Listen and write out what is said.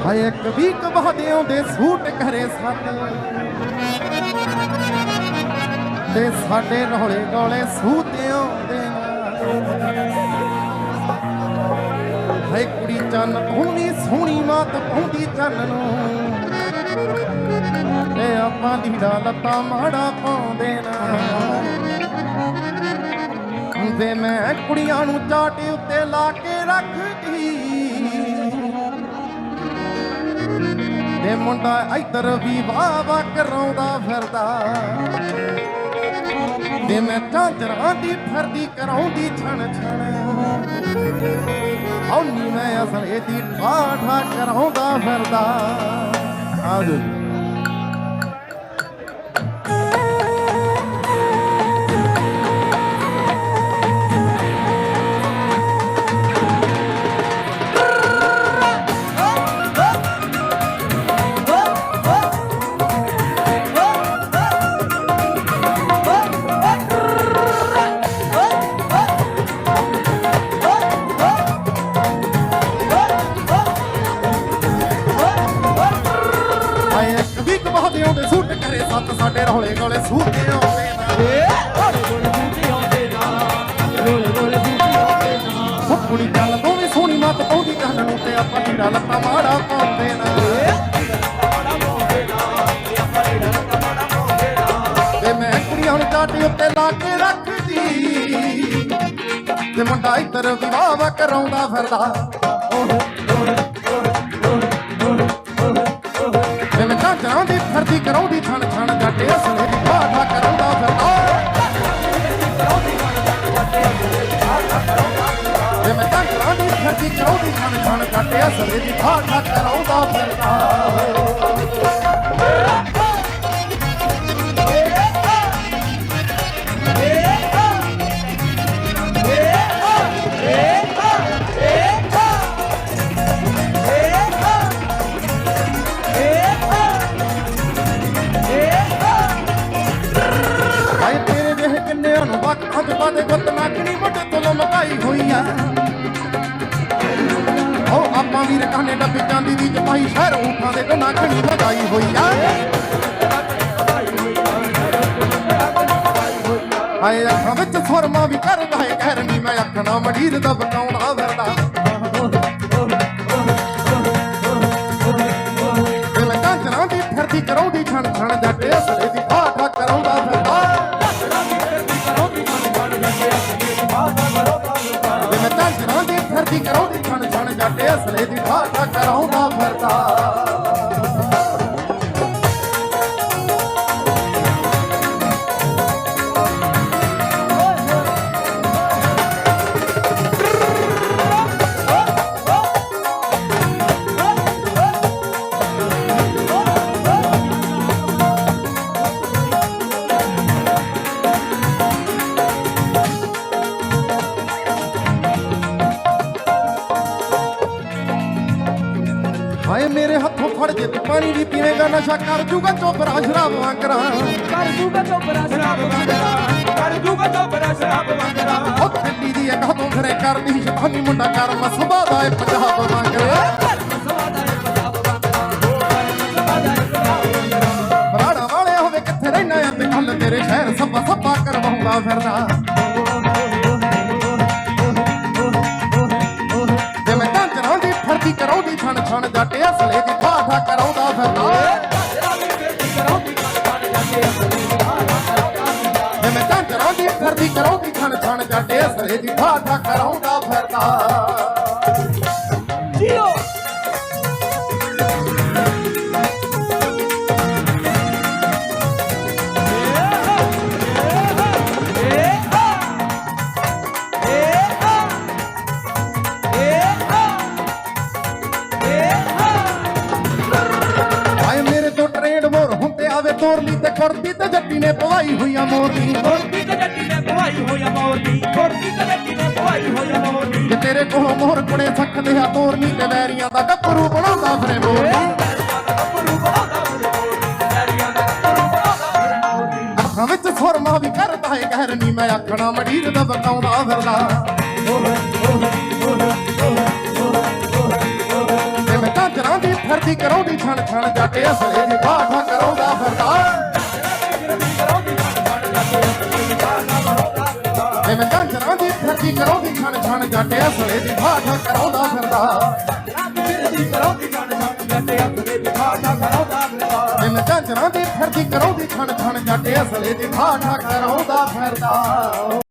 ਹਾਏ, ਇੱਕ ਵੀ ਕਬਾਦਿਆਂ ਦੇ ਸੂਟ ਕਰੇ ਸੱਤ ਤੇ ਸਾਡੇ ਰੋਲੇ ਗੋਲੇ ਸੂਤਿਆਂ ਦੇ ਨਾਲ। ਹਾਏ, ਕੁੜੀ ਚੰਨ ਪਾਉਂਦੀ ਸੋਹਣੀ, ਮਾਤ ਪਾਉਂਦੀ ਚੰਨ ਨੂੰ। ਤੇ ਆਪਾਂ ਲੀੜਾ ਲੱਤਾਂ ਮਾੜਾ ਪਾਉਂਦੇ ਨਾ। ਤੇ ਮੈਂ ਕੁੜੀਆਂ ਨੂੰ ਚਾਟੇ ਉੱਤੇ ਲਾ ਕੇ ਰੱਖਦੀ। ਤੇ ਮੁੰਡਾ ਇੱਧਰ ਵੀ ਵਾਹ ਵਾਹ ਕਰਾਉਂਦਾ ਫਿਰਦਾ। ਤੇ ਮੈਂ ਝਾਂਜਰਾਂ ਦੀ ਫਰਦੀ ਕਰਾਉਂਦੀ ਛਣ ਛਣ। ਔਨੀ ਮੈਂ ਅਸਲੇ ਦੀ ਠਾਠਾ ਕਰਾਉਂਦਾ ਫਿਰਦਾ। ਆਜੋ ਸੱਤ ਸਾਡੇ ਰੋਲੇ ਗੋਲੇ ਸੂਤੇ ਆਉਂਦੇ ਨਾ। ਉਹ ਕੁੜੀ ਚੱਲ ਦੋਵੇਂ ਸੋਹਣੀ ਮੱਤ ਪਾਉਂਦੀ, ਕੰਨ ਨੂੰ ਤੇ ਆਪਾਂ ਢੀੜਾ ਲੱਤਾਂ ਮਾੜਾ ਪਾਉਂਦੇ ਨਾ। ਤੇ ਮੈਂ ਕੁੜੀਆਂ ਨੂੰ ਚਾਟੀ ਉੱਤੇ ਲਾ ਕੇ ਰੱਖਦੀ। ਤੇ ਮੁੰਡਾ ਇੱਧਰ ਵਿਵਾਹ ਕਰਾਉਂਦਾ ਫਿਰਦਾ। ਤੇ ਮੈਂ ਝਾਂਜਰਾਂ ਦੀ ਫਿਰਦੀ ਕਰਾਉਂਦੀ ਛਣ ਕਰਾਉਂਦਾ ਫਿਰਦਾ ਤੇ ਕਰਾਉਂਦੀ ਛਣ ਛਣ ਜੱਟੇ ਅਸਲੇ ਦੀ ਬਾਠਾ ਕਰਾਉਂਦਾ ਫਿਰਦਾ। ਕਿੰਨਿਆਂ ਨੂੰ ਵਕ ਗੁੱਤ ਨਾਕਣੀ ਮੋਟੇ ਤੋਂ ਮਕਾਈ ਹੋਈ ਆ। ਹੋ ਆਪਾਂ ਵੀਰ ਕਾਨੇ ਡੱਬੀ ਚਾਂਦੀ ਦੀ ਜਪਾਈ, ਸ਼ਹਿਰ ਊਠਾਂ ਦੇ ਤੋਂ ਨਾਕਣੀ ਲਗਾਈ ਹੋਈ ਆ। ਹਾਏ, ਅੱਖਾਂ ਵਿੱਚ ਸੁਰਮਾ ਵੀ ਕਰਦਾ ਹੈ ਕਹਿਰਨੀ ਮੈਂ ਅੱਖਾਂ ਮੜੀਰ ਦਾ ਬਕਾਉਣਾ ਫਿਰਦਾ। ਤੇ ਮੈਂ ਦੀ ਫਿਰਦੀ ਕਰਾਉਂਦੀ ਛਣ ਛਣ ਕਾਂਚਰਾਂ ਦੀ ਛਣ ਛਣ ਜੱਟੇ ਅਸਲੇ ਦੀ ਠਾਠਾ ਕਰਾਉਂਦਾ ਫਿਰਦਾ। ਫੜ ਜੇ ਤੂੰ ਪਾਣੀ ਵੀ ਪੀਵੇਂਗਾ ਨਸ਼ਾ ਕਰ ਜੂਗਾ ਚੋਪਰਾ ਸ਼ਰਾਬ ਵਾਂਗਰਾ। ਕਰ ਜੂਗਾ ਚੋਪਰਾ ਸ਼ਰਾਬ ਮੰਗਰਾ ਕਰ ਜੂਗਾ ਚੋਪਰਾ ਸ਼ਰਾਬ ਮੰਗਰਾ ਉਹ ਦਿੱਲੀ ਦੀ ਇੱਕ ਹੱਥੋਂ ਖਰੇ ਕਰਦੀ ਸ਼ਤਾਨੀ ਮੁੰਡਾ ਕਰ ਮਸਬਾ ਦਾ ਏ ਪੰਜਾਬ ਵਾਂਗਰਾ। ਬਰਾੜਾ ਵਾਲੇ ਹੋਵੇ ਕਿੱਥੇ ਰਹਿਣਾ ਆ ਤੇ ਕੱਲ ਤੇਰੇ ਸ਼ਹਿਰ ਸੱਪਾ ਸੱਪਾ ਕਰਵਾਉਂਦਾ ਫਿਰਦਾ। ਫਰਦੀ ਕਰਾਉਂਦੀ ਛਣ ਛਣ ਜੱਟ ਅਸਲੇ ਦੀ ਠਾਠਾ ਕਰਾਉਂਦਾ ਫਿਰਦਾ। ਜੀਓ ਹਾਏ ਮੇਰੇ ਤੋਂ ਟ੍ਰੇਡ ਮੋਰ ਹੁੰਦੇ ਆਵੇ ਤੋਰਲੀ ਤੇ ਕੁੜਤੀ ਤੇ ਜੱਟੀ ਨੇ ਪਵਾਈ ਹੋਈਆਂ ਮੋਰਨੀ ਕੋਰਤੀ ਤੇ ਜੱਟੀ ਪਵਾਈ ਹੋਇਆ ਮੋਰਨੀ ਕੋਰਤੀ ਤੇ ਜੱਟੀ ਨੇ ਪਵਾਈ ਹੋਇਆ ਮੋਰਨੀ ਜੇ ਤੇਰੇ ਕੋਲੋਂ ਮੋਹਰ ਕੁੜੇ ਸਖਦੇ ਆ ਤੋਰਨੀ ਤੇ ਵੈਰੀਆਂ ਦਾ ਗੱਭਰੂ ਬਣਾਉਂਦਾ ਫਿਰੇ ਮੋਰਨੀ ਅੱਖਾਂ ਵਿੱਚ ਸੁਰਮਾ ਵੀ ਕਰਦਾ ਏ ਕਹਿਰਨੀ ਮੈਂ ਆਖਣਾ ਮੜੀਰ ਦਾ ਬਕਾਉਂਦਾ ਫਿਰਦਾ। ਤੇ ਮੈਂ ਝਾਂਜਰਾਂ ਦੀ ਛਣ ਜੱਟ ਅਸਲੇ ਦੀ ਬਾਠਾ ਕਰਾਉਂਦਾ ਜਿਵੇਂ ਗੰਜਰਾਂ ਦੀ ਫਿਰਦੀ ਕਰਾਉਂਦੀ ਛਣ ਛਣ ਜੱਟ ਅਸਲੇ ਦੀ ਬਾਠਾ ਕਰਾਉਂਦਾ ਫਿਰਦਾ। ਜਿਵੇਂ ਗੰਜਰਾਂ ਦੀ ਫਿਰਦੀ ਕਰਾਉਂਦੀ ਛਣ ਛਣ ਜੱਟ ਅਸਲੇ ਦੀ ਬਾਠਾ ਕਰਾਉਂਦਾ ਫਿਰਦਾ।